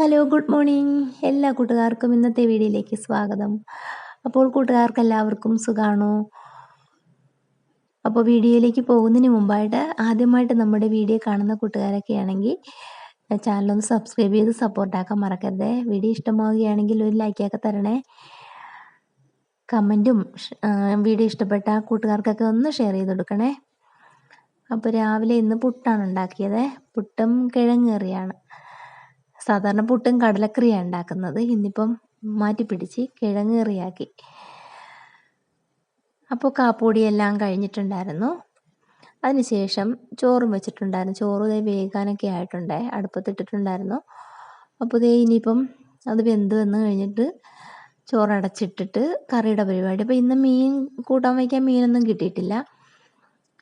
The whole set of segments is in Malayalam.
ഹലോ ഗുഡ് മോർണിംഗ് എല്ലാ കൂട്ടുകാർക്കും ഇന്നത്തെ വീഡിയോയിലേക്ക് സ്വാഗതം. അപ്പോൾ കൂട്ടുകാർക്ക് എല്ലാവർക്കും സുഖാണോ? അപ്പോൾ വീഡിയോയിലേക്ക് പോകുന്നതിന് മുമ്പായിട്ട് ആദ്യമായിട്ട് നമ്മുടെ വീഡിയോ കാണുന്ന കൂട്ടുകാരൊക്കെ ആണെങ്കിൽ ചാനലൊന്ന് സബ്സ്ക്രൈബ് ചെയ്ത് സപ്പോർട്ടാക്കാൻ മറക്കരുത്. വീഡിയോ ഇഷ്ടമാവുകയാണെങ്കിൽ ഒരു ലൈക്കൊക്കെ തരണേ. കമന്റും വീഡിയോ ഇഷ്ടപ്പെട്ട കൂട്ടുകാർക്കൊക്കെ ഒന്ന് ഷെയർ ചെയ്ത് കൊടുക്കണേ. അപ്പോൾ രാവിലെ ഇന്ന് പുട്ടാണ് ഉണ്ടാക്കിയത്. പുട്ടും കിഴങ്ങേറിയാണ് സാധാരണ പുട്ടും കടലക്കറിയാണ് ഉണ്ടാക്കുന്നത്. ഇന്നിപ്പം മാറ്റി പിടിച്ച് കിഴങ്ങേറിയാക്കി അപ്പോൾ കാപ്പൊടിയെല്ലാം കഴിഞ്ഞിട്ടുണ്ടായിരുന്നു. അതിനുശേഷം ചോറും വെച്ചിട്ടുണ്ടായിരുന്നു. ചോറ് ഇതേ വേകാനൊക്കെ ആയിട്ടുണ്ട് അടുപ്പത്തിട്ടിട്ടുണ്ടായിരുന്നു. അപ്പോൾ ഇതേ ഇനിയിപ്പം അത് വെന്ത് വന്ന് കഴിഞ്ഞിട്ട് ചോറടച്ചിട്ടിട്ട് കറിയുടെ പരിപാടി. അപ്പോൾ ഇന്ന് മീൻ കൂട്ടാൻ വയ്ക്കാൻ മീനൊന്നും കിട്ടിയിട്ടില്ല.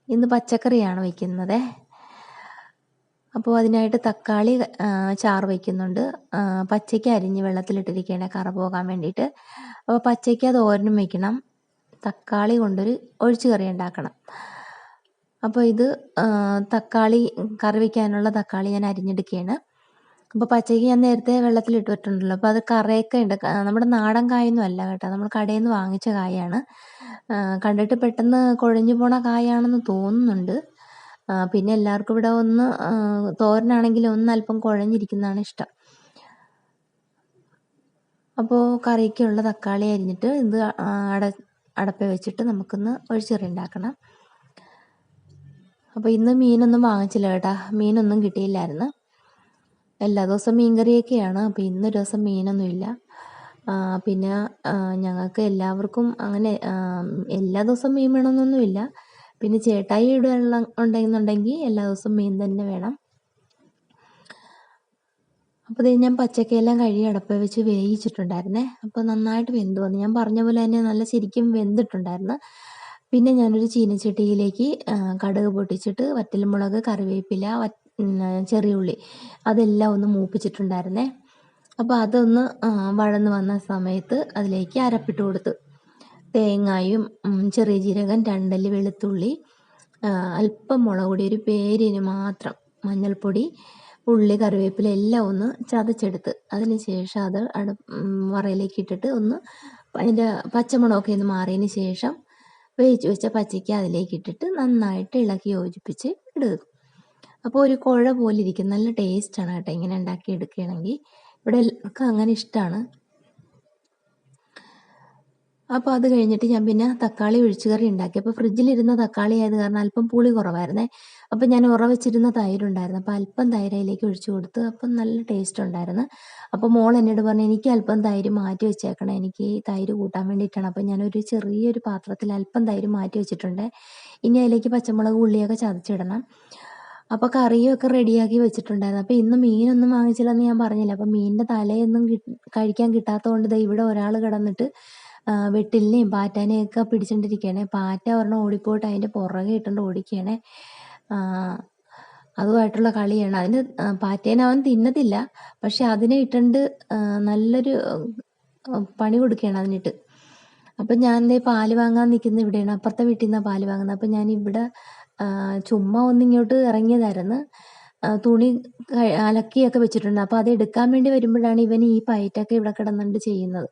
ഇന്ന് പച്ചക്കറിയാണ് വയ്ക്കുന്നത്. അപ്പോൾ അതിനായിട്ട് തക്കാളി ചാറ് വയ്ക്കുന്നുണ്ട് പച്ചയ്ക്ക് അരിഞ്ഞ് വെള്ളത്തിലിട്ടിരിക്കുകയാണ് കറ പോകാൻ വേണ്ടിയിട്ട്. അപ്പോൾ പച്ചയ്ക്ക് തോരനും വയ്ക്കണം തക്കാളി കൊണ്ടൊരു ഒഴിച്ചു കറി ഉണ്ടാക്കണം. അപ്പോൾ ഇത് തക്കാളി കറി വയ്ക്കാനുള്ള തക്കാളി ഞാൻ അരിഞ്ഞെടുക്കുകയാണ്. അപ്പോൾ പച്ചയ്ക്ക് ഞാൻ നേരത്തെ വെള്ളത്തിലിട്ട് വെച്ചിട്ടുണ്ടല്ലോ. അപ്പോൾ അത് കറയൊക്കെ ഉണ്ട്. നമ്മുടെ നാടൻ കായൊന്നും അല്ല കേട്ടോ. നമ്മൾ കടയിൽ നിന്ന് വാങ്ങിച്ച കായാണ്. കണ്ടിട്ട് പെട്ടെന്ന് കുഴഞ്ഞു പോണ കായാണെന്ന് തോന്നുന്നുണ്ട്. പിന്നെ എല്ലാവർക്കും ഇവിടെ ഒന്ന് തോരനാണെങ്കിൽ ഒന്ന് അല്പം കുഴഞ്ഞിരിക്കുന്നതാണ് ഇഷ്ടം. അപ്പോൾ കറിക്കുള്ള തക്കാളി അരിഞ്ഞിട്ട് ഇത് അട അടപ്പ വെച്ചിട്ട് നമുക്കൊന്ന് ഒഴിച്ചെറി ഉണ്ടാക്കണം. അപ്പോൾ ഇന്ന് മീനൊന്നും വാങ്ങിച്ചില്ല കേട്ടാ. മീനൊന്നും കിട്ടിയില്ലായിരുന്നു. എല്ലാ ദിവസവും മീൻകറിയൊക്കെയാണ്. അപ്പോൾ ഇന്നൊരു ദിവസം മീനൊന്നുമില്ല പിന്നെ ഞങ്ങൾക്ക് എല്ലാവർക്കും അങ്ങനെ എല്ലാ ദിവസവും മീൻ വേണമെന്നൊന്നുമില്ല. പിന്നെ ചേട്ടായി ഇടുകയുള്ള ഉണ്ടെന്നുണ്ടെങ്കിൽ എല്ലാ ദിവസവും മീൻ തന്നെ വേണം. അപ്പോൾ ഇത് ഞാൻ പച്ചക്കയെല്ലാം കഴുകി അടപ്പ് വെച്ച് വേവിച്ചിട്ടുണ്ടായിരുന്നേ. അപ്പോൾ നന്നായിട്ട് വെന്ത് വന്നു. ഞാൻ പറഞ്ഞ പോലെ തന്നെ നല്ല ശരിക്കും വെന്തിട്ടുണ്ടായിരുന്നു. പിന്നെ ഞാനൊരു ചീനച്ചട്ടിയിലേക്ക് കടുക് പൊട്ടിച്ചിട്ട് വറ്റൽമുളക് കറിവേപ്പില ചെറിയ ഉള്ളി അതെല്ലാം ഒന്ന് മൂപ്പിച്ചിട്ടുണ്ടായിരുന്നേ. അപ്പോൾ അതൊന്ന് വഴന്ന് വന്ന സമയത്ത് അതിലേക്ക് അരപ്പിട്ട് കൊടുത്തു. തേങ്ങായും ചെറിയ ജീരകം രണ്ടല്ലി വെളുത്തുള്ളി അല്പം മുളക് പൊടി ഒരു പേരിന് മാത്രം മഞ്ഞൾപ്പൊടി ഉള്ളി കറിവേപ്പില എല്ലാം ഒന്ന് ചതച്ചെടുത്ത് അതിന് ശേഷം അത് അട വറയിലേക്ക് ഇട്ടിട്ട് ഒന്ന് അതിന്റെ പച്ചമുളകൊക്കെ ഒന്ന് മാറിയതിന് ശേഷം വേവിച്ച് വെച്ച പച്ചയ്ക്ക് അതിലേക്ക് ഇട്ടിട്ട് നന്നായിട്ട് ഇളക്കി യോജിപ്പിച്ച് ഇടുക. അപ്പോൾ ഒരു കുഴ പോലെ ഇരിക്കും. നല്ല ടേസ്റ്റാണ് കേട്ടോ ഇങ്ങനെ ഉണ്ടാക്കി എടുക്കുകയാണെങ്കിൽ. ഇവിടെ എല്ലാവർക്കും അങ്ങനെ ഇഷ്ടമാണ് അപ്പോൾ അത് കഴിഞ്ഞിട്ട് ഞാൻ പിന്നെ തക്കാളി ഒഴിച്ചുകറി ഉണ്ടാക്കി. അപ്പോൾ ഫ്രിഡ്ജിലിരുന്ന തക്കാളി ആയത് കാരണം അല്പം പുളി കുറവായിരുന്നേ. അപ്പോൾ ഞാൻ ഉറ വെച്ചിരുന്ന തൈരുണ്ടായിരുന്നു. അപ്പോൾ അല്പം തൈരയിലേക്ക് ഒഴിച്ചു കൊടുത്തു അപ്പം നല്ല ടേസ്റ്റ് ഉണ്ടായിരുന്നു. അപ്പോൾ മോൾ എന്നോട് പറഞ്ഞു എനിക്ക് അല്പം തൈര് മാറ്റി വെച്ചേക്കണം. എനിക്ക് തൈര് കൂട്ടാൻ വേണ്ടിയിട്ടാണ്. അപ്പോൾ ഞാനൊരു ചെറിയൊരു പാത്രത്തിൽ അല്പം തൈര് മാറ്റി വെച്ചിട്ടുണ്ട്. ഇനി അതിലേക്ക് പച്ചമുളക് ഉള്ളിയൊക്കെ ചതച്ചിടണം. അപ്പോൾ കറിയൊക്കെ റെഡിയാക്കി വെച്ചിട്ടുണ്ടായിരുന്നു. അപ്പോൾ ഇന്ന് മീനൊന്നും വാങ്ങിച്ചില്ലെന്ന് ഞാൻ പറഞ്ഞില്ല. അപ്പോൾ മീനിന്റെ തലയൊന്നും കഴിക്കാൻ കിട്ടാത്തത് കൊണ്ട് ഇവിടെ ഒരാൾ കിടന്നിട്ട് വെട്ടിലിനെയും പാറ്റാനെയും ഒക്കെ പിടിച്ചോണ്ടിരിക്കുകയാണ് പാറ്റ ഒരെണ്ണം ഓടിപ്പോയിട്ട് അതിന്റെ പുറകെ ഇട്ടുകൊണ്ട് ഓടിക്കുകയാണ് അതുമായിട്ടുള്ള കളിയാണ്. അതിന് പാറ്റേനെ അവൻ തിന്നത്തില്ല. പക്ഷെ അതിനെ ഇട്ടുണ്ട് നല്ലൊരു പണി കൊടുക്കുകയാണ് അതിനിട്ട്. അപ്പം ഞാൻ എന്തേ പാൽ വാങ്ങാൻ നിൽക്കുന്ന ഇവിടെയാണ്. അപ്പുറത്തെ വീട്ടിൽ നിന്നാണ് പാൽ വാങ്ങുന്നത്. അപ്പം ഞാൻ ഇവിടെ ചുമ്മാ ഒന്നിങ്ങോട്ട് ഇറങ്ങിയതായിരുന്നു. തുണി അലക്കിയൊക്കെ വെച്ചിട്ടുണ്ട്. അപ്പോൾ അത് എടുക്കാൻ വേണ്ടി വരുമ്പോഴാണ് ഇവൻ ഈ പയറ്റൊക്കെ ഇവിടെ കിടന്നുകൊണ്ട് ചെയ്യുന്നത്.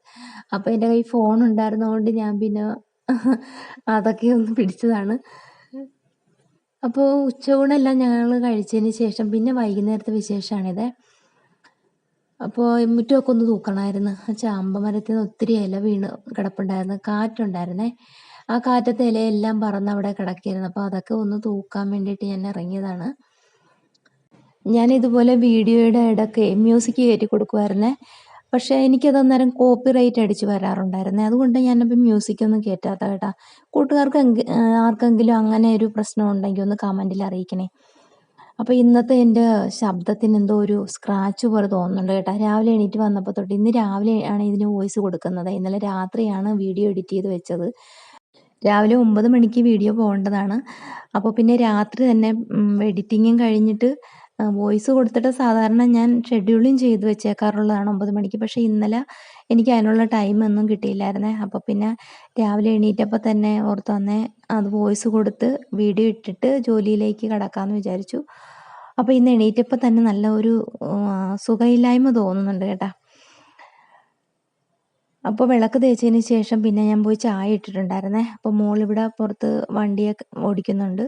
അപ്പോൾ എന്റെ കൈ ഫോൺ ഉണ്ടായിരുന്നതുകൊണ്ട് ഞാൻ പിന്നെ അതൊക്കെ ഒന്ന് പിടിച്ചതാണ്. അപ്പോൾ ഉച്ചയൂണെല്ലാം ഞങ്ങൾ കഴിച്ചതിന് ശേഷം പിന്നെ വൈകുന്നേരത്തെ വിശേഷമാണിത്. അപ്പോൾ മുറ്റമൊക്കെ ഒന്ന് തൂക്കണമായിരുന്നു. ചാമ്പ മരത്തിൽ നിന്ന് ഒത്തിരി ഇല വീണ് കിടപ്പുണ്ടായിരുന്നു. കാറ്റുണ്ടായിരുന്നേ. ആ കാറ്റത്തെ ഇലയെല്ലാം പറന്ന് അവിടെ കിടക്കിയിരുന്നു അപ്പോൾ അതൊക്കെ ഒന്ന് തൂക്കാൻ വേണ്ടിയിട്ട് ഞാൻ ഇറങ്ങിയതാണ്. ഞാൻ ഇതുപോലെ വീഡിയോയുടെ ഇടയ്ക്ക് മ്യൂസിക് കയറ്റി കൊടുക്കുമായിരുന്നേ. പക്ഷേ എനിക്കത് അന്നേരം കോപ്പി റൈറ്റ് അടിച്ച് വരാറുണ്ടായിരുന്നേ. അതുകൊണ്ട് ഞാനിപ്പോൾ മ്യൂസിക് ഒന്നും കയറ്റാത്ത കേട്ടാ. കൂട്ടുകാർക്ക് ആർക്കെങ്കിലും അങ്ങനെ ഒരു പ്രശ്നം ഉണ്ടെങ്കിൽ ഒന്ന് കമന്റിൽ അറിയിക്കണേ. അപ്പോൾ ഇന്നത്തെ എന്റെ ശബ്ദത്തിന് എന്തോ ഒരു സ്ക്രാച്ച് പോലെ തോന്നുന്നുണ്ട് കേട്ടോ. രാവിലെ എണീറ്റ് വന്നപ്പോൾ തൊട്ട് ഇന്ന് രാവിലെ ആണ് ഇതിന് വോയിസ് കൊടുക്കുന്നത്. ഇന്നലെ രാത്രിയാണ് വീഡിയോ എഡിറ്റ് ചെയ്ത് വെച്ചത്. രാവിലെ ഒമ്പത് മണിക്ക് വീഡിയോ പോകേണ്ടതാണ്. അപ്പോൾ പിന്നെ രാത്രി തന്നെ എഡിറ്റിങ്ങും കഴിഞ്ഞിട്ട് വോയിസ് കൊടുത്തിട്ട് സാധാരണ ഞാൻ ഷെഡ്യൂളിങ് ചെയ്ത് വെച്ചേക്കാറുള്ളതാണ് ഒമ്പത് മണിക്ക്. പക്ഷേ ഇന്നലെ എനിക്ക് അതിനുള്ള ടൈം ഒന്നും കിട്ടിയില്ലായിരുന്നേ. അപ്പോൾ പിന്നെ രാവിലെ എണീറ്റപ്പോൾ തന്നെ ഓർത്ത് വന്നേ അത് വോയിസ് കൊടുത്ത് വീഡിയോ ഇട്ടിട്ട് ജോലിയിലേക്ക് കടക്കാമെന്ന് വിചാരിച്ചു. അപ്പോൾ ഇന്ന് എണീറ്റപ്പോൾ തന്നെ നല്ല ഒരു സുഖമില്ലായ്മ തോന്നുന്നുണ്ട് കേട്ടോ. അപ്പോൾ വിളക്ക് തേച്ചതിന് ശേഷം പിന്നെ ഞാൻ പോയി ചായ ഇട്ടിട്ടുണ്ടായിരുന്നേ. അപ്പോൾ മോളിവിടെ പുറത്ത് വണ്ടിയൊക്കെ ഓടിക്കുന്നുണ്ട്.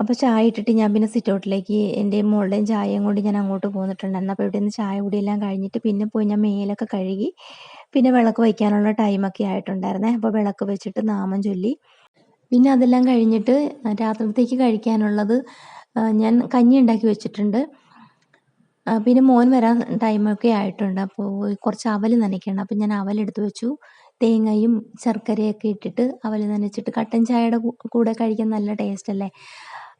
അപ്പോൾ ചായ ഇട്ടിട്ട് ഞാൻ പിന്നെ സിറ്റ് ഔട്ടിലേക്ക് എന്റെയും മോളുടെയും ചായയും കൊണ്ട് ഞാൻ അങ്ങോട്ട് പോന്നിട്ടുണ്ടായിരുന്നു അപ്പോൾ ഇവിടെ നിന്ന് ചായ കുടിയെല്ലാം കഴിഞ്ഞിട്ട് പിന്നെ പോയി ഞാൻ മേലൊക്കെ കഴുകി പിന്നെ വിളക്ക് വയ്ക്കാനുള്ള ടൈമൊക്കെ ആയിട്ടുണ്ടായിരുന്നേ. അപ്പോൾ വിളക്ക് വെച്ചിട്ട് നാമം ചൊല്ലി. പിന്നെ അതെല്ലാം കഴിഞ്ഞിട്ട് രാത്രിത്തേക്ക് കഴിക്കാനുള്ളത് ഞാൻ കഞ്ഞി ഉണ്ടാക്കി വെച്ചിട്ടുണ്ട്. പിന്നെ മോൻ വരാൻ ടൈമൊക്കെ ആയിട്ടുണ്ട്. അപ്പോൾ കുറച്ച് അവൽ നനയ്ക്കണം. അപ്പോൾ ഞാൻ അവലെടുത്ത് വെച്ചു. തേങ്ങയും ശർക്കരയൊക്കെ ഇട്ടിട്ട് അവൽ നനച്ചിട്ട് കട്ടൻ ചായയുടെ കൂടെ കഴിക്കാൻ നല്ല ടേസ്റ്റ് അല്ലേ?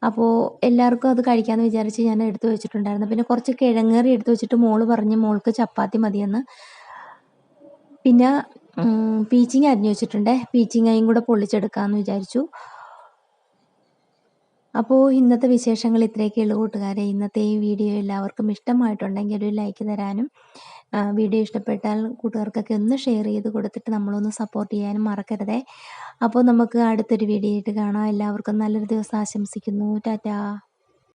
അപ്പോൾ എല്ലാവർക്കും അത് കഴിക്കാമെന്ന് വിചാരിച്ച് ഞാൻ എടുത്തു വെച്ചിട്ടുണ്ടായിരുന്നു. പിന്നെ കുറച്ച് കിഴങ്ങേറി എടുത്തു വെച്ചിട്ട് മോൾ പറഞ്ഞ് മോൾക്ക് ചപ്പാത്തി മതിയെന്ന്. പിന്നെ പീച്ചിങ് അരിഞ്ഞു വെച്ചിട്ടുണ്ട്. പീച്ചിങ്ങയും കൂടെ പൊള്ളിച്ചെടുക്കാമെന്ന് വിചാരിച്ചു. അപ്പോൾ ഇന്നത്തെ വിശേഷങ്ങൾ ഇത്രയൊക്കെയുള്ളൂ കൂട്ടുകാരെ. ഇന്നത്തെ ഈ വീഡിയോ എല്ലാവർക്കും ഇഷ്ടമായിട്ടുണ്ടെങ്കിൽ ഒരു ലൈക്ക് തരാനും വീഡിയോ ഇഷ്ടപ്പെട്ടാൽ കൂട്ടുകാർക്കൊക്കെ ഒന്ന് ഷെയർ ചെയ്ത് കൊടുത്തിട്ട് നമ്മളൊന്ന് സപ്പോർട്ട് ചെയ്യാനും മറക്കരുതേ. അപ്പോൾ നമുക്ക് അടുത്തൊരു വീഡിയോ ആയിട്ട് കാണാം. എല്ലാവർക്കും നല്ലൊരു ദിവസം ആശംസിക്കുന്നു. ടാറ്റാ.